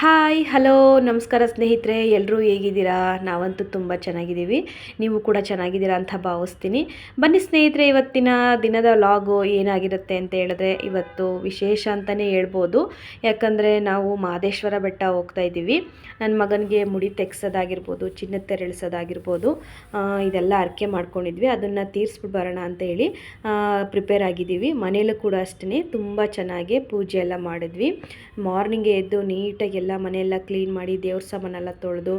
Hi, hello, ನಮಸ್ಕಾರ ಸ್ನೇಹಿತರೆ ಎಲ್ಲರೂ ಹೇಗಿದ್ದೀರಾ? ನಾವಂತೂ ತುಂಬ ಚೆನ್ನಾಗಿದ್ದೀವಿ. ನೀವು ಕೂಡ ಚೆನ್ನಾಗಿದ್ದೀರಾ ಅಂತ ಭಾವಿಸ್ತೀನಿ. ಬನ್ನಿ ಸ್ನೇಹಿತರೆ, ಇವತ್ತಿನ ದಿನದ ಲಾಗು ಏನಾಗಿರುತ್ತೆ ಅಂತ ಹೇಳಿದ್ರೆ ಇವತ್ತು ವಿಶೇಷ ಅಂತಲೇ ಹೇಳ್ಬೋದು. ಯಾಕಂದರೆ ನಾವು ಮಹದೇಶ್ವರ ಬೆಟ್ಟ ಹೋಗ್ತಾ ಇದ್ದೀವಿ. ನನ್ನ ಮಗನಿಗೆ ಮುಡಿ ತೆಗ್ಸೋದಾಗಿರ್ಬೋದು, ಚಿನ್ನ ತೆರಳಿಸೋದಾಗಿರ್ಬೋದು ಇದೆಲ್ಲ ಅರ್ಕೆ ಮಾಡ್ಕೊಂಡಿದ್ವಿ. ಅದನ್ನು ತೀರಿಸ್ಬಿಟ್ಟು ಬರೋಣ ಅಂತ ಹೇಳಿ ಪ್ರಿಪೇರ್ ಆಗಿದ್ದೀವಿ. ಮನೇಲೂ ಕೂಡ ಅಷ್ಟೇ ತುಂಬ ಚೆನ್ನಾಗಿ ಪೂಜೆ ಎಲ್ಲ ಮಾಡಿದ್ವಿ. ಮಾರ್ನಿಂಗೇ ಎದ್ದು ನೀಟಾಗಿ ಎಲ್ಲ ಮನೆಯೆಲ್ಲ ಕ್ಲೀನ್ ಮಾಡಿ ದೇವ್ರ ಸಾಮಾನೆಲ್ಲ ತೊಳೆದು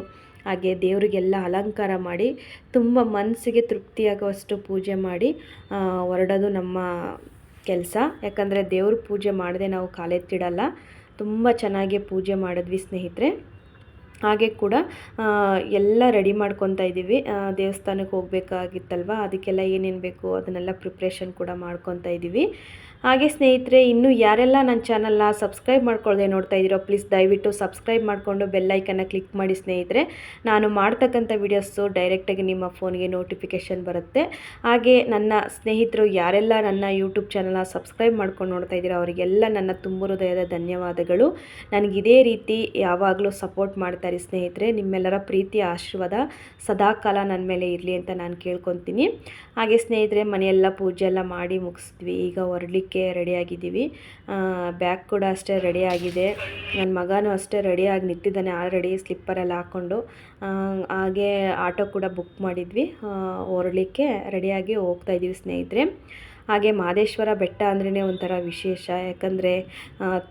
ಹಾಗೆ ದೇವರಿಗೆಲ್ಲ ಅಲಂಕಾರ ಮಾಡಿ ತುಂಬ ಮನಸ್ಸಿಗೆ ತೃಪ್ತಿಯಾಗುವಷ್ಟು ಪೂಜೆ ಮಾಡಿ ಹೊರಡೋದು ನಮ್ಮ ಕೆಲಸ. ಯಾಕಂದರೆ ದೇವ್ರ ಪೂಜೆ ಮಾಡದೆ ನಾವು ಕಾಲೆತ್ತಿಡಲ್ಲ ತುಂಬ ಚೆನ್ನಾಗಿ ಪೂಜೆ ಮಾಡಿದ್ವಿ ಸ್ನೇಹಿತರೆ. ಹಾಗೆ ಕೂಡ ಎಲ್ಲ ರೆಡಿ ಮಾಡ್ಕೊತಾ ಇದ್ದೀವಿ. ದೇವಸ್ಥಾನಕ್ಕೆ ಹೋಗಬೇಕಾಗಿತ್ತಲ್ವ? ಅದಕ್ಕೆಲ್ಲ ಏನೇನು ಬೇಕು? ಅದನ್ನೆಲ್ಲ ಪ್ರಿಪ್ರೇಷನ್ ಕೂಡ ಮಾಡ್ಕೊತಾ ಇದ್ದೀವಿ. ಹಾಗೆ ಸ್ನೇಹಿತರೆ, ಇನ್ನೂ ಯಾರೆಲ್ಲ ನನ್ನ ಚಾನಲ್ನ ಸಬ್ಸ್ಕ್ರೈಬ್ ಮಾಡ್ಕೊಳ್ಳದೆ ನೋಡ್ತಾ ಇದ್ದೀರೋ, ಪ್ಲೀಸ್ ದಯವಿಟ್ಟು ಸಬ್ಸ್ಕ್ರೈಬ್ ಮಾಡಿಕೊಂಡು ಬೆಲ್ಲೈಕನ್ನು ಕ್ಲಿಕ್ ಮಾಡಿ ಸ್ನೇಹಿತರೆ. ನಾನು ಮಾಡ್ತಕ್ಕಂಥ ವೀಡಿಯೋಸು ಡೈರೆಕ್ಟಾಗಿ ನಿಮ್ಮ ಫೋನ್ಗೆ ನೋಟಿಫಿಕೇಷನ್ ಬರುತ್ತೆ. ಹಾಗೆ ನನ್ನ ಸ್ನೇಹಿತರು ಯಾರೆಲ್ಲ ನನ್ನ ಯೂಟ್ಯೂಬ್ ಚಾನಲ್ನ ಸಬ್ಸ್ಕ್ರೈಬ್ ಮಾಡ್ಕೊಂಡು ನೋಡ್ತಾ ಇದ್ದೀರೋ, ಅವರಿಗೆಲ್ಲ ನನ್ನ ತುಂಬ ಹೃದಯದ ಧನ್ಯವಾದಗಳು. ನನಗೆ ಇದೇ ರೀತಿ ಯಾವಾಗಲೂ ಸಪೋರ್ಟ್ ಮಾಡ್ತಾರೆ ಸ್ನೇಹಿತರೆ. ನಿಮ್ಮೆಲ್ಲರ ಪ್ರೀತಿ ಆಶೀರ್ವಾದ ಸದಾಕಾಲ ನನ್ನ ಮೇಲೆ ಇರಲಿ ಅಂತ ನಾನು ಕೇಳ್ಕೊತೀನಿ. ಹಾಗೆ ಸ್ನೇಹಿತರೆ, ಮನೆಯೆಲ್ಲ ಪೂಜೆ ಎಲ್ಲ ಮಾಡಿ ಮುಗಿಸಿದ್ವಿ. ಈಗ ಹೊರಡ್ಲಿಕ್ಕೆ ರೆಡಿಯಾಗಿದ್ದೀವಿ. ಬ್ಯಾಗ್ ಕೂಡ ಅಷ್ಟೇ ರೆಡಿ ಆಗಿದೆ ನನ್ನ ಮಗನೂ ಅಷ್ಟೇ ರೆಡಿಯಾಗಿ ನಿಂತಿದ್ದಾನೆ ಆಲ್ರೆಡಿ ಸ್ಲಿಪ್ಪರೆಲ್ಲ ಹಾಕ್ಕೊಂಡು. ಹಾಗೆ ಆಟೋ ಕೂಡ ಬುಕ್ ಮಾಡಿದ್ವಿ. ಹೊರಳಿಕ್ಕೆ ರೆಡಿಯಾಗಿ ಹೋಗ್ತಾ ಇದ್ದೀವಿ ಸ್ನೇಹಿತರೆ. ಹಾಗೆ ಮಾದೇಶ್ವರ ಬೆಟ್ಟ ಅಂದ್ರೇ ಒಂಥರ ವಿಶೇಷ. ಯಾಕಂದರೆ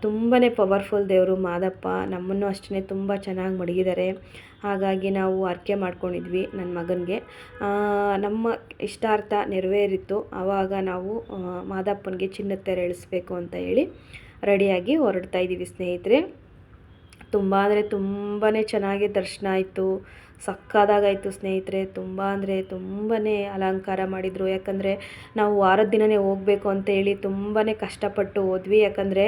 ತುಂಬಾ ಪವರ್ಫುಲ್ ದೇವರು ಮಾದಪ್ಪ. ನಮ್ಮನ್ನು ಅಷ್ಟೇ ತುಂಬ ಚೆನ್ನಾಗಿ ಮಡಗಿದ್ದಾರೆ. ಹಾಗಾಗಿ ನಾವು ಅರ್ಕೆ ಮಾಡ್ಕೊಂಡಿದ್ವಿ ನನ್ನ ಮಗನಿಗೆ. ನಮ್ಮ ಇಷ್ಟಾರ್ಥ ನೆರವೇರಿತ್ತು ಆವಾಗ ನಾವು ಮಾದಪ್ಪನಿಗೆ ಚಿನ್ನದ ತೆರೆ ಅಂತ ಹೇಳಿ ರೆಡಿಯಾಗಿ ಹೊರಡ್ತಾ ಇದ್ದೀವಿ ಸ್ನೇಹಿತರೆ. ತುಂಬ ಅಂದರೆ ತುಂಬಾ ಚೆನ್ನಾಗಿ ದರ್ಶನ ಆಯಿತು. ಸಕ್ಕದಾಗಾಯಿತು ಸ್ನೇಹಿತರೆ. ತುಂಬ ಅಂದರೆ ತುಂಬಾ ಅಲಂಕಾರ ಮಾಡಿದರು. ಯಾಕಂದರೆ ನಾವು ವಾರದ ದಿನವೇ ಹೋಗಬೇಕು ಅಂತೇಳಿ ತುಂಬಾ ಕಷ್ಟಪಟ್ಟು ಹೋದ್ವಿ. ಯಾಕಂದರೆ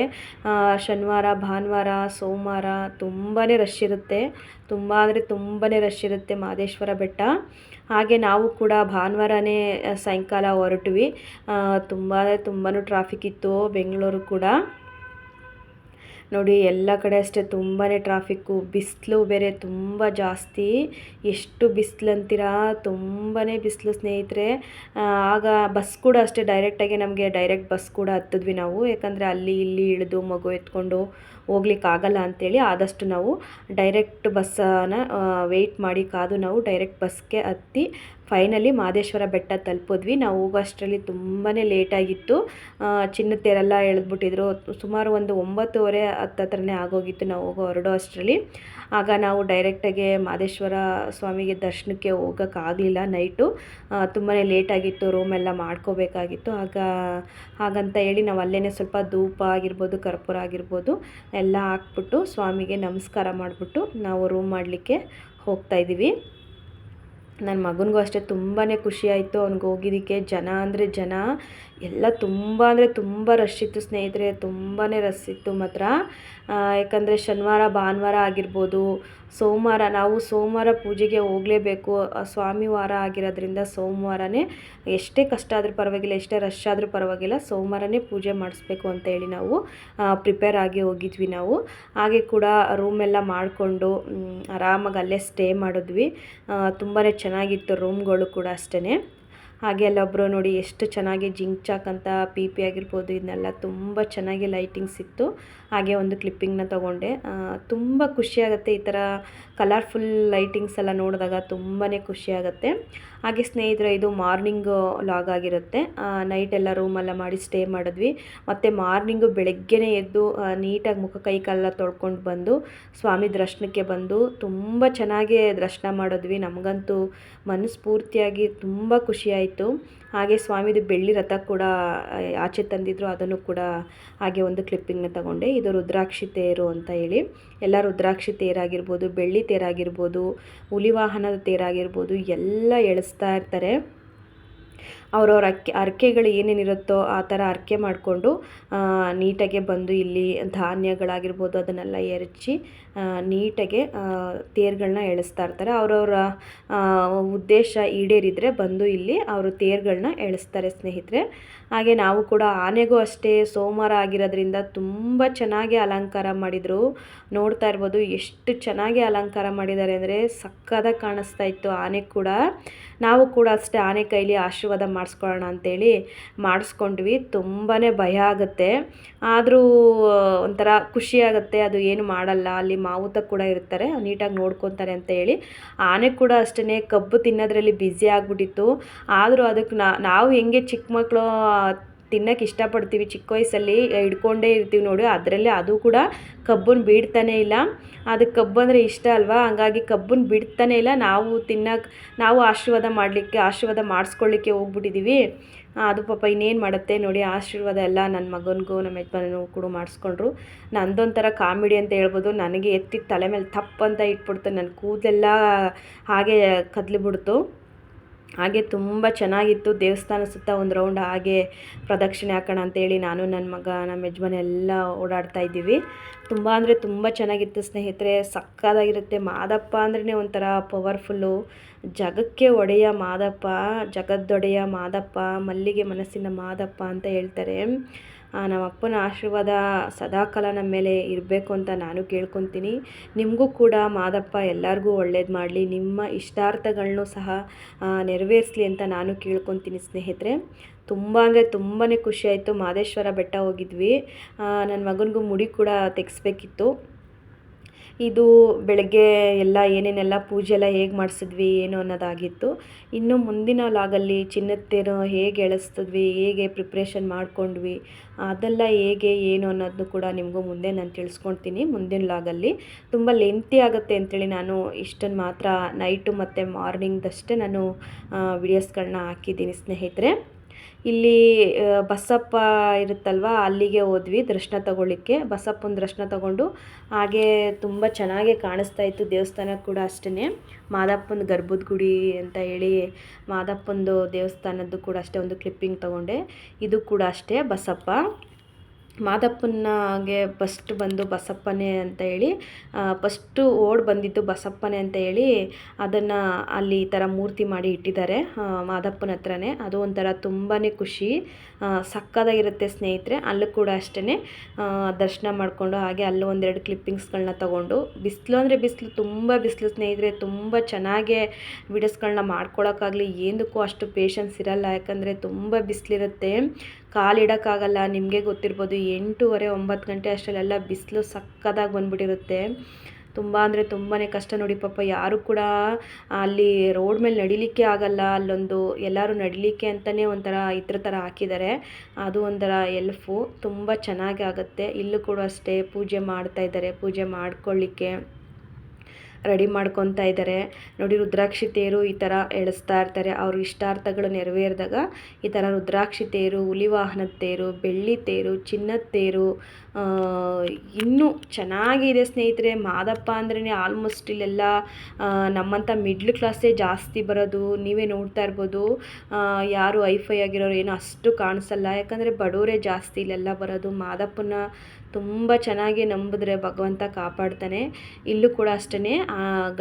ಶನಿವಾರ, ಭಾನುವಾರ, ಸೋಮವಾರ ತುಂಬಾ ರಶ್ ಇರುತ್ತೆ. ತುಂಬ ಅಂದರೆ ತುಂಬಾ ರಶ್ ಇರುತ್ತೆ ಮಹದೇಶ್ವರ ಬೆಟ್ಟ. ಹಾಗೆ ನಾವು ಕೂಡ ಭಾನುವಾರನೇ ಸಾಯಂಕಾಲ ಹೊರಟ್ವಿ. ತುಂಬ ಅಂದರೆ ತುಂಬಾ ಟ್ರಾಫಿಕ್ ಇತ್ತು, ಬೆಂಗಳೂರು ಕೂಡ. ನೋಡಿ, ಎಲ್ಲ ಕಡೆ ಅಷ್ಟೇ ತುಂಬಾ ಟ್ರಾಫಿಕ್ಕು ಬಿಸಿಲು ಬೇರೆ ತುಂಬ ಜಾಸ್ತಿ. ಎಷ್ಟು ಬಿಸಿಲು ಅಂತೀರಾ? ತುಂಬಾ ಬಿಸಿಲು ಸ್ನೇಹಿತರೆ. ಆಗ ಬಸ್ ಕೂಡ ಅಷ್ಟೇ ಡೈರೆಕ್ಟಾಗಿ ನಮಗೆ ಡೈರೆಕ್ಟ್ ಬಸ್ ಕೂಡ ಹತ್ತಿದ್ವಿ ನಾವು. ಯಾಕಂದರೆ ಅಲ್ಲಿ ಇಲ್ಲಿ ಇಳಿದು ಮಗು ಎತ್ಕೊಂಡು ಹೋಗ್ಲಿಕ್ಕೆ ಆಗಲ್ಲ ಅಂತೇಳಿ ಆದಷ್ಟು ನಾವು ಡೈರೆಕ್ಟ್ ಬಸ್ಸನ್ನು ವೆಯ್ಟ್ ಮಾಡಿ ಕಾದು ನಾವು ಡೈರೆಕ್ಟ್ ಬಸ್ಗೆ ಹತ್ತಿ ಫೈನಲಿ ಮಾದೇಶ್ವರ ಬೆಟ್ಟ ತಲುಪಿದ್ವಿ. ನಾವು ಹೋಗೋಷ್ಟರಲ್ಲಿ ತುಂಬಾ ಲೇಟಾಗಿತ್ತು ಚಿನ್ನತೇರೆಲ್ಲ ಎಳೆದ್ಬಿಟ್ಟಿದ್ರು. ಸುಮಾರು ಒಂದು ಒಂಬತ್ತುವರೆ ಹತ್ತತ್ರನೇ ಆಗೋಗಿತ್ತು ನಾವು ಹೋಗೋ ಹೊರಡೋ ಅಷ್ಟರಲ್ಲಿ ಆಗ ನಾವು ಡೈರೆಕ್ಟಾಗಿ ಮಾದೇಶ್ವರ ಸ್ವಾಮಿಗೆ ದರ್ಶನಕ್ಕೆ ಹೋಗೋಕ್ಕಾಗಲಿಲ್ಲ ನೈಟು ತುಂಬಾ ಲೇಟಾಗಿತ್ತು ರೂಮೆಲ್ಲ ಮಾಡ್ಕೋಬೇಕಾಗಿತ್ತು. ಆಗ, ಹಾಗಂತ ಹೇಳಿ ನಾವು ಅಲ್ಲೇ ಸ್ವಲ್ಪ ಧೂಪ ಆಗಿರ್ಬೋದು, ಕರ್ಪೂರ ಆಗಿರ್ಬೋದು ಎಲ್ಲ ಹಾಕ್ಬಿಟ್ಟು ಸ್ವಾಮಿಗೆ ನಮಸ್ಕಾರ ಮಾಡಿಬಿಟ್ಟು ನಾವು ರೂಮ್ ಮಾಡಲಿಕ್ಕೆ ಹೋಗ್ತಾಯಿದ್ದೀವಿ ನನ್ನ ಮಗನಿಗೂ ಅಷ್ಟೇ ತುಂಬಾ ಖುಷಿ ಆಯಿತು. ಅವ್ನಿಗೆ ಹೋಗಿದ್ದಕ್ಕೆ ಜನ ಅಂದರೆ ಜನ. ಎಲ್ಲ ತುಂಬ ಅಂದರೆ ತುಂಬ ರಶ್ ಇತ್ತು ಸ್ನೇಹಿತರೆ ತುಂಬಾ ರಶ್ ಇತ್ತು ಮಾತ್ರ. ಯಾಕಂದರೆ ಶನಿವಾರ, ಭಾನುವಾರ ಆಗಿರ್ಬೋದು, ಸೋಮವಾರ, ನಾವು ಸೋಮವಾರ ಪೂಜೆಗೆ ಹೋಗಲೇಬೇಕು. ಸ್ವಾಮಿ ವಾರ ಆಗಿರೋದ್ರಿಂದ ಸೋಮವಾರನೇ ಎಷ್ಟೇ ಕಷ್ಟ ಆದರೂ ಪರವಾಗಿಲ್ಲ, ಎಷ್ಟೇ ರಶ್ ಆದರೂ ಪರವಾಗಿಲ್ಲ, ಸೋಮವಾರನೇ ಪೂಜೆ ಮಾಡಿಸ್ಬೇಕು ಅಂತ ಹೇಳಿ ನಾವು ಪ್ರಿಪೇರ್ ಆಗಿ ಹೋಗಿದ್ವಿ ನಾವು. ಹಾಗೆ ಕೂಡ ರೂಮೆಲ್ಲ ಮಾಡಿಕೊಂಡು ಆರಾಮಾಗಿ ಅಲ್ಲೇ ಸ್ಟೇ ಮಾಡಿದ್ವಿ. ತುಂಬಾ ಚೆನ್ನಾಗಿತ್ತು ರೂಮ್ಗಳು ಕೂಡ ಅಷ್ಟೇ ಹಾಗೆ ಅಲ್ಲೊಬ್ಬರು ನೋಡಿ ಎಷ್ಟು ಚೆನ್ನಾಗಿ ಜಿಂಕ್ ಚಾಕ್ ಅಂತ ಪಿ ಪಿ ಆಗಿರ್ಬೋದು, ಇದನ್ನೆಲ್ಲ ತುಂಬ ಚೆನ್ನಾಗಿ ಲೈಟಿಂಗ್ಸ್ ಇತ್ತು ಹಾಗೆ ಒಂದು ಕ್ಲಿಪ್ಪಿಂಗ್ನ ತೊಗೊಂಡೆ. ತುಂಬ ಖುಷಿಯಾಗುತ್ತೆ ಈ ಥರ ಕಲರ್ಫುಲ್ ಲೈಟಿಂಗ್ಸ್ ಎಲ್ಲ ನೋಡಿದಾಗ ತುಂಬಾ ಖುಷಿಯಾಗುತ್ತೆ. ಹಾಗೆ ಸ್ನೇಹಿತರೆ, ಇದು ಮಾರ್ನಿಂಗ್ ಲಾಗ್ ಆಗಿರುತ್ತೆ. ನೈಟ್ ಎಲ್ಲ ರೂಮೆಲ್ಲ ಮಾಡಿ ಸ್ಟೇ ಮಾಡಿದ್ವಿ. ಮತ್ತು ಮಾರ್ನಿಂಗು ಬೆಳಗ್ಗೆನೇ ಎದ್ದು ನೀಟಾಗಿ ಮುಖ ಕೈ ಕಾಲೆಲ್ಲ ತೊಳ್ಕೊಂಡು ಬಂದು, ಸ್ವಾಮಿ ದರ್ಶನಕ್ಕೆ ಬಂದು ತುಂಬ ಚೆನ್ನಾಗಿ ದರ್ಶನ ಮಾಡಿದ್ವಿ. ನಮಗಂತೂ ಮನಸ್ಫೂರ್ತಿಯಾಗಿ ತುಂಬ ಖುಷಿಯಾಯಿತು ಹಾಗೆ ಸ್ವಾಮಿದು ಬೆಳ್ಳಿ ರಥ ಕೂಡ ಆಚೆ ತಂದಿದ್ರು, ಅದನ್ನು ಕೂಡ ಹಾಗೆ ಒಂದು ಕ್ಲಿಪ್ಪಿಂಗ್ನ ತಗೊಂಡೆ. ಇದು ರುದ್ರಾಕ್ಷಿ ತೇರು ಅಂತ ಹೇಳಿ. ಎಲ್ಲ ರುದ್ರಾಕ್ಷಿ ತೇರಾಗಿರ್ಬೋದು, ಬೆಳ್ಳಿ ತೇರಾಗಿರ್ಬೋದು ಹುಲಿವಾಹನದ ತೇರಾಗಿರ್ಬೋದು, ಎಲ್ಲ ಎಳಿಸ್ತಾ ಇರ್ತಾರೆ. ಅವ್ರವ್ರ ಅಕ್ಕೆ ಹರ್ಕೆಗಳು ಏನೇನಿರುತ್ತೋ ಆ ಥರ ಹರ್ಕೆ ಮಾಡಿಕೊಂಡು ನೀಟಾಗೆ ಬಂದು ಇಲ್ಲಿ ಧಾನ್ಯಗಳಾಗಿರ್ಬೋದು ಅದನ್ನೆಲ್ಲ ಎರಚಿ ನೀಟಾಗೆ ತೇರುಗಳನ್ನ ಎಳಿಸ್ತಾ ಇರ್ತಾರೆ. ಅವ್ರವ್ರ ಉದ್ದೇಶ ಈಡೇರಿದರೆ ಬಂದು ಇಲ್ಲಿ ಅವರು ತೇರುಗಳನ್ನ ಎಳಿಸ್ತಾರೆ ಸ್ನೇಹಿತರೆ. ಹಾಗೆ ನಾವು ಕೂಡ ಆನೆಗೂ ಅಷ್ಟೇ ಸೋಮವಾರ ಆಗಿರೋದ್ರಿಂದ ತುಂಬ ಚೆನ್ನಾಗಿ ಅಲಂಕಾರ ಮಾಡಿದರು. ನೋಡ್ತಾ ಇರ್ಬೋದು ಎಷ್ಟು ಚೆನ್ನಾಗಿ ಅಲಂಕಾರ ಮಾಡಿದ್ದಾರೆ ಅಂದರೆ ಸಕ್ಕದಾಗಿ ಕಾಣಿಸ್ತಾ ಇತ್ತು ಆನೆ ಕೂಡ. ನಾವು ಕೂಡ ಅಷ್ಟೇ ಆನೆ ಕೈಲಿ ಆಶೀರ್ವಾದ ಮಾಡಿಸ್ಕೊಳ್ಳೋಣ ಅಂತೇಳಿ ಮಾಡಿಸ್ಕೊಂಡ್ವಿ. ತುಂಬಾ ಭಯ ಆಗುತ್ತೆ. ಆದರೂ, ಒಂಥರ ಖುಷಿ ಆಗುತ್ತೆ. ಅದು ಏನು ಮಾಡಲ್ಲ. ಅಲ್ಲಿ ಮಾವುತ ಕೂಡ ಇರ್ತಾರೆ. ನೀಟಾಗಿ ನೋಡ್ಕೊತಾರೆ ಅಂತ ಹೇಳಿ. ಆನೆ ಕೂಡ ಅಷ್ಟೇ ಕಬ್ಬು ತಿನ್ನೋದ್ರಲ್ಲಿ ಬ್ಯುಸಿ ಆಗಿಬಿಟ್ಟಿತ್ತು. ಆದರೂ ಅದಕ್ಕೆ ನಾವು ಹೆಂಗೆ ಚಿಕ್ಕ ಮಕ್ಕಳು ತಿನ್ನೋಕೆ ಇಷ್ಟಪಡ್ತೀವಿ. ಚಿಕ್ಕ ವಯಸ್ಸಲ್ಲಿ ಹಿಡ್ಕೊಂಡೇ ಇರ್ತೀವಿ ನೋಡಿ. ಅದರಲ್ಲಿ ಅದು ಕೂಡ ಕಬ್ಬನ್ನು ಬಿಡ್ತಾನೆ ಇಲ್ಲ. ಅದಕ್ಕೆ ಕಬ್ಬು ಅಂದರೆ ಇಷ್ಟ ಅಲ್ವಾ? ಹಂಗಾಗಿ ಕಬ್ಬನ್ನು ಬಿಡ್ತಾನೆ ಇಲ್ಲ. ನಾವು ತಿನ್ನೋಕೆ, ನಾವು ಆಶೀರ್ವಾದ ಮಾಡಲಿಕ್ಕೆ, ಆಶೀರ್ವಾದ ಮಾಡಿಸ್ಕೊಳ್ಳಿಕ್ಕೆ ಹೋಗ್ಬಿಟ್ಟಿದ್ದೀವಿ ಅದು ಪಾಪ ಇನ್ನೇನು ಮಾಡುತ್ತೆ ನೋಡಿ. ಆಶೀರ್ವಾದ ಎಲ್ಲ ನನ್ನ ಮಗನಿಗೂ ನಮ್ಮ ಯಜಮಾನನಿಗೂ ಕೂಡ ಮಾಡಿಸ್ಕೊಂಡ್ರು. ನಂದೊಂಥರ ಕಾಮಿಡಿ ಅಂತ ಹೇಳ್ಬೋದು. ನನಗೆ ಎತ್ತಿ ತಲೆ ಮೇಲೆ ತಪ್ಪಂತ ಇಟ್ಬಿಡ್ತು. ನನ್ನ ಕೂದಲೆಲ್ಲ ಹಾಗೆ ಕದ್ಲಿಬಿಡ್ತು. ಹಾಗೆ ತುಂಬ ಚೆನ್ನಾಗಿತ್ತು. ದೇವಸ್ಥಾನ ಸುತ್ತ ಒಂದು ರೌಂಡ್ ಹಾಗೆ ಪ್ರದಕ್ಷಿಣೆ ಹಾಕೋಣ ಅಂತೇಳಿ ನಾನು ನನ್ನ ಮಗ ನಮ್ಮ ಯಜಮಾನ ಎಲ್ಲ ಓಡಾಡ್ತಾ ಇದ್ದೀವಿ. ತುಂಬ ಅಂದರೆ ತುಂಬ ಚೆನ್ನಾಗಿತ್ತು ಸ್ನೇಹಿತರೆ. ಸಕ್ಕದಾಗಿರುತ್ತೆ ಮಾದಪ್ಪ ಅಂದ್ರೇ ಒಂಥರ ಪವರ್ಫುಲ್ಲು ಜಗಕ್ಕೆ ಒಡೆಯ ಮಾದಪ್ಪ, ಜಗದ್ದೊಡೆಯ ಮಾದಪ್ಪ, ಮಲ್ಲಿಗೆ ಮನಸ್ಸಿನ ಮಾದಪ್ಪ ಅಂತ ಹೇಳ್ತಾರೆ. ನಮ್ಮ ಅಪ್ಪನ ಆಶೀರ್ವಾದ ಸದಾಕಾಲ ನಮ್ಮ ಮೇಲೆ ಇರಬೇಕು ಅಂತ ನಾನು ಕೇಳ್ಕೊತೀನಿ. ನಿಮಗೂ ಕೂಡ ಮಾದಪ್ಪ ಎಲ್ಲರಿಗೂ ಒಳ್ಳೇದು ಮಾಡಲಿ. ನಿಮ್ಮ ಇಷ್ಟಾರ್ಥಗಳನ್ನೂ ಸಹ ನೆರವೇರಿಸಲಿ ಅಂತ ನಾನು ಕೇಳ್ಕೊತೀನಿ ಸ್ನೇಹಿತರೆ. ತುಂಬ ಅಂದರೆ ತುಂಬಾ ಖುಷಿಯಾಯಿತು ಮಾದೇಶ್ವರ ಬೆಟ್ಟ ಹೋಗಿದ್ವಿ. ನನ್ನ ಮಗನಿಗೂ ಮುಡಿ ಕೂಡ ತೆಗೆಸ್ಬೇಕಿತ್ತು. ಇದು ಬೆಳಗ್ಗೆ ಎಲ್ಲ ಏನೇನೆಲ್ಲ ಪೂಜೆ ಎಲ್ಲ ಹೇಗೆ ಮಾಡಿಸಿದ್ವಿ, ಏನು ಅನ್ನೋದಾಗಿತ್ತು. ಇನ್ನು ಮುಂದಿನ ಲಾಗಲ್ಲಿ ಚಿನ್ನದ ತೇರು ಹೇಗೆ ಎಳೆಸ್ತಿದ್ವಿ, ಹೇಗೆ ಪ್ರಿಪ್ರೇಷನ್ ಮಾಡ್ಕೊಂಡ್ವಿ, ಅದೆಲ್ಲ ಹೇಗೆ, ಏನು ಅನ್ನೋದನ್ನು ಕೂಡ ನಿಮಗೂ ಮುಂದೆ ನಾನು ತಿಳಿಸ್ಕೊಳ್ತೀನಿ ಮುಂದಿನ ಲಾಗಲ್ಲಿ ತುಂಬ ಲೆಂತಿ ಆಗುತ್ತೆ ಅಂತೇಳಿ ನಾನು ಇಷ್ಟನ್ನು ಮಾತ್ರ ನೈಟು ಮತ್ತು ಮಾರ್ನಿಂಗ್ದಷ್ಟೇ ನಾನು ವಿಡಿಯೋಸ್ಗಳನ್ನ ಹಾಕಿದ್ದೀನಿ ಸ್ನೇಹಿತರೆ. ಇಲ್ಲಿ ಬಸಪ್ಪ ಇರುತ್ತಲ್ವ, ಅಲ್ಲಿಗೆ ಹೋದ್ವಿ ದರ್ಶನ ತಗೊಳ್ಳಿಕ್ಕೆ. ಬಸಪ್ಪನ ದರ್ಶನ ತಗೊಂಡು ಹಾಗೆ ತುಂಬ ಚೆನ್ನಾಗೇ ಕಾಣಿಸ್ತಾ ಇತ್ತು ದೇವಸ್ಥಾನ ಕೂಡ ಅಷ್ಟೇ ಮಾದಪ್ಪನ ಗರ್ಭದ ಗುಡಿ ಅಂತ ಹೇಳಿ ಮಾದಪ್ಪಂದು ದೇವಸ್ಥಾನದ್ದು ಕೂಡ ಅಷ್ಟೇ ಒಂದು ಕ್ಲಿಪ್ಪಿಂಗ್ ತಗೊಂಡೆ. ಇದು ಕೂಡ ಅಷ್ಟೇ ಬಸಪ್ಪ. ಮಾದಪ್ಪನಿಗೆ ಫಸ್ಟ್ ಬಂದು ಬಸಪ್ಪನೇ ಅಂತ ಹೇಳಿ ಫಸ್ಟು ಓಡಿ ಬಂದಿದ್ದು ಬಸಪ್ಪನೇ ಅಂತ ಹೇಳಿ ಅದನ್ನು ಅಲ್ಲಿ ಈ ಥರ ಮೂರ್ತಿ ಮಾಡಿ ಇಟ್ಟಿದ್ದಾರೆ ಮಾದಪ್ಪನ ಹತ್ರನೇ. ಅದು ಒಂಥರ ತುಂಬಾ ಖುಷಿ ಸಕ್ಕದಾಗಿರುತ್ತೆ ಸ್ನೇಹಿತರೆ. ಅಲ್ಲೂ ಕೂಡ ಅಷ್ಟೇ ದರ್ಶನ ಮಾಡಿಕೊಂಡು ಹಾಗೆ ಅಲ್ಲೂ ಒಂದೆರಡು ಕ್ಲಿಪ್ಪಿಂಗ್ಸ್ಗಳನ್ನ ತೊಗೊಂಡು, ಬಿಸಿಲು ಅಂದರೆ ಬಿಸಿಲು, ತುಂಬ ಬಿಸಿಲು ಸ್ನೇಹಿತರೆ. ತುಂಬ ಚೆನ್ನಾಗೆ ವೀಡಿಯೋಸ್ಗಳನ್ನ ಮಾಡ್ಕೊಳ್ಳೋಕ್ಕಾಗಲಿ ಏನಕ್ಕೂ ಅಷ್ಟು ಪೇಷನ್ಸ್ ಇರಲ್ಲ. ಯಾಕಂದರೆ ತುಂಬ ಬಿಸಿಲಿರುತ್ತೆ. ಕಾಲಿಡೋಕ್ಕಾಗಲ್ಲ, ನಿಮಗೆ ಗೊತ್ತಿರ್ಬೋದು ಎಂಟೂವರೆ, ಒಂಬತ್ತು ಗಂಟೆ ಅಷ್ಟರಲ್ಲೆಲ್ಲ ಬಿಸಿಲು ಸಕ್ಕದಾಗಿ ಬಂದುಬಿಟ್ಟಿರುತ್ತೆ. ತುಂಬ ಅಂದರೆ ತುಂಬಾ ಕಷ್ಟ ನೋಡಿ ಪಾಪ, ಯಾರು ಕೂಡ ಅಲ್ಲಿ ರೋಡ್ ಮೇಲೆ ನಡಿಲಿಕ್ಕೆ ಆಗಲ್ಲ. ಅಲ್ಲೊಂದು ಎಲ್ಲರೂ ನಡಿಲಿಕ್ಕೆ ಅಂತಲೇ ಒಂಥರ ಇದ್ರ ಥರ ಹಾಕಿದ್ದಾರೆ. ಅದು ಒಂಥರ ಎಲ್ಫು. ತುಂಬ ಚೆನ್ನಾಗಿ ಆಗುತ್ತೆ. ಇಲ್ಲೂ ಕೂಡ ಅಷ್ಟೇ ಪೂಜೆ ಮಾಡ್ತಾ ಇದ್ದಾರೆ. ಪೂಜೆ ಮಾಡ್ಕೊಳ್ಳಿಕ್ಕೆ. ರೆಡಿ ಮಾಡ್ಕೊತಾ ಇದ್ದಾರೆ. ನೋಡಿ, ರುದ್ರಾಕ್ಷಿ ತೇರು ಈ ಥರ ಎಳಿಸ್ತಾ ಇರ್ತಾರೆ. ಅವ್ರ ಇಷ್ಟಾರ್ಥಗಳು ನೆರವೇರಿದಾಗ ಈ ಥರ ರುದ್ರಾಕ್ಷಿ ತೇರು, ಹುಲಿ ವಾಹನದ ತೇರು, ಬೆಳ್ಳಿ ತೇರು, ಚಿನ್ನದ ತೇರು ಇನ್ನೂ ಚೆನ್ನಾಗಿದೆ ಸ್ನೇಹಿತರೆ. ಮಾದಪ್ಪ ಅಂದ್ರೇ ಆಲ್ಮೋಸ್ಟ್ ಇಲ್ಲೆಲ್ಲ ನಮ್ಮಂಥ ಮಿಡ್ಲ್ ಕ್ಲಾಸೇ ಜಾಸ್ತಿ ಬರೋದು, ನೀವೇ ನೋಡ್ತಾ ಇರ್ಬೋದು. ಯಾರು ಐಫೈ ಆಗಿರೋರು ಏನು ಅಷ್ಟು ಕಾಣಿಸಲ್ಲ. ಯಾಕಂದರೆ ಬಡವರೇ ಜಾಸ್ತಿ ಇಲ್ಲೆಲ್ಲ ಬರೋದು. ಮಾದಪ್ಪನ ತುಂಬ ಚೆನ್ನಾಗಿ ನಂಬಿದ್ರೆ ಭಗವಂತ ಕಾಪಾಡ್ತಾನೆ. ಇಲ್ಲೂ ಕೂಡ ಅಷ್ಟೇ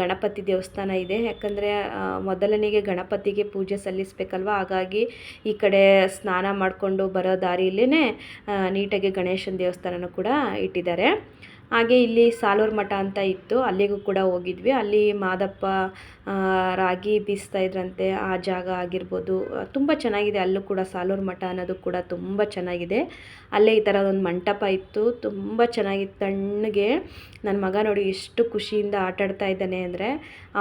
ಗಣಪತಿ ದೇವಸ್ಥಾನ ಇದೆ. ಯಾಕಂದರೆ ಮೊದಲನಿಗೆ ಗಣಪತಿಗೆ ಪೂಜೆ ಸಲ್ಲಿಸಬೇಕಲ್ವ? ಹಾಗಾಗಿ ಈ ಕಡೆ ಸ್ನಾನ ಮಾಡಿಕೊಂಡು ಬರೋ ದಾರಿಯಲ್ಲೇ ನೀಟಾಗಿ ಗಣೇಶನ ದೇವಸ್ಥಾನನೂ ಕೂಡ ಇಟ್ಟಿದ್ದಾರೆ. ಹಾಗೆ ಇಲ್ಲಿ ಸಾಲೂರು ಮಠ ಅಂತ ಇತ್ತು. ಅಲ್ಲಿಗೂ ಕೂಡ ಹೋಗಿದ್ವಿ. ಅಲ್ಲಿ ಮಾದಪ್ಪ ರಾಗಿ ಬೀಸ್ತಾ ಇದ್ರಂತೆ. ಆ ಜಾಗ ಆಗಿರ್ಬೋದು. ತುಂಬ ಚೆನ್ನಾಗಿದೆ. ಅಲ್ಲೂ ಕೂಡ ಸಾಲೂರು ಮಠ ಅನ್ನೋದು ಕೂಡ ತುಂಬ ಚೆನ್ನಾಗಿದೆ. ಅಲ್ಲೇ ಈ ಥರದೊಂದು ಮಂಟಪ ಇತ್ತು. ತುಂಬ ಚೆನ್ನಾಗಿತ್ತು. ತಣ್ಣಗೆ ನನ್ನ ಮಗ ನೋಡಿ ಎಷ್ಟು ಖುಷಿಯಿಂದ ಆಟಾಡ್ತಾ ಇದ್ದಾನೆ ಅಂದರೆ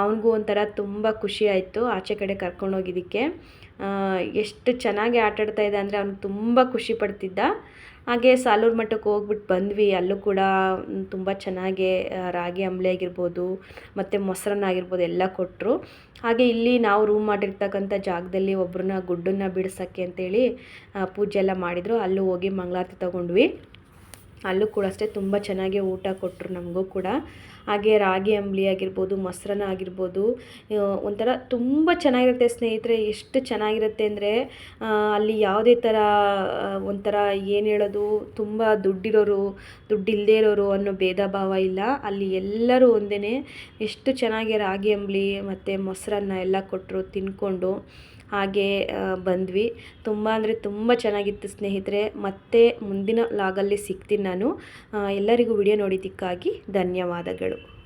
ಅವನಿಗೂ ಒಂಥರ ತುಂಬ ಖುಷಿ ಆಯಿತು ಆಚೆ ಕಡೆ ಕರ್ಕೊಂಡೋಗಿದ್ದಕ್ಕೆ ಎಷ್ಟು ಚೆನ್ನಾಗಿ ಆಟಾಡ್ತಾ ಇದೆ ಅಂದರೆ ಅವನು ತುಂಬ ಖುಷಿ ಪಡ್ತಿದ್ದ. ಹಾಗೆ ಸಾಲೂರು ಮಠಕ್ಕೆ ಹೋಗ್ಬಿಟ್ಟು ಬಂದ್ವಿ. ಅಲ್ಲೂ ಕೂಡ ತುಂಬ ಚೆನ್ನಾಗಿ ರಾಗಿ ಅಂಬಲಿ ಆಗಿರ್ಬೋದು, ಮತ್ತು ಮೊಸರನ್ನ ಆಗಿರ್ಬೋದು ಎಲ್ಲ ಕೊಟ್ಟರು ಹಾಗೆ ಇಲ್ಲಿ ನಾವು ರೂಮ್ ಮಾಡಿರ್ತಕ್ಕಂಥ ಜಾಗದಲ್ಲಿ ಒಬ್ಬರನ್ನ ಗುಡ್ಡನ್ನ ಬಿಡ್ಸೋಕ್ಕೆ ಅಂತೇಳಿ ಪೂಜೆ ಎಲ್ಲ ಮಾಡಿದರು. ಅಲ್ಲೂ ಹೋಗಿ ಮಂಗಳಾರತಿ ತೊಗೊಂಡ್ವಿ. ಅಲ್ಲೂ ಕೂಡ ಅಷ್ಟೇ ತುಂಬ ಚೆನ್ನಾಗಿ ಊಟ ಕೊಟ್ಟರು ನಮಗೂ ಕೂಡ. ಹಾಗೆ ರಾಗಿ ಅಂಬಲಿ ಆಗಿರ್ಬೋದು, ಮೊಸರನ್ನ ಆಗಿರ್ಬೋದು ಒಂಥರ ತುಂಬ ಚೆನ್ನಾಗಿರುತ್ತೆ ಸ್ನೇಹಿತರೆ, ಎಷ್ಟು ಚೆನ್ನಾಗಿರುತ್ತೆ ಅಂದರೆ ಅಲ್ಲಿ ಯಾವುದೇ ಥರ ಒಂಥರ ಏನು ಹೇಳೋದು, ತುಂಬ ದುಡ್ಡಿರೋರು, ದುಡ್ಡಿಲ್ಲದೆ ಇರೋರು ಅನ್ನೋ ಭೇದ ಭಾವ ಇಲ್ಲ. ಅಲ್ಲಿ ಎಲ್ಲರೂ ಒಂದೇ ಎಷ್ಟು ಚೆನ್ನಾಗಿ ರಾಗಿ ಅಂಬಲಿ ಮತ್ತು ಮೊಸರನ್ನ ಎಲ್ಲ ಕೊಟ್ಟರು ತಿಂದ್ಕೊಂಡು ಹಾಗೆ ಬಂದ್ವಿ. ತುಂಬ ಅಂದರೆ ತುಂಬ ಚೆನ್ನಾಗಿತ್ತು ಸ್ನೇಹಿತರೆ. ಮತ್ತೆ ಮುಂದಿನ ಲಾಗಲ್ಲಿ ಸಿಗ್ತೀನಿ ನಾನು. ಎಲ್ಲರಿಗೂ ವಿಡಿಯೋ ನೋಡಿದ್ದಕ್ಕಾಗಿ ಧನ್ಯವಾದಗಳು.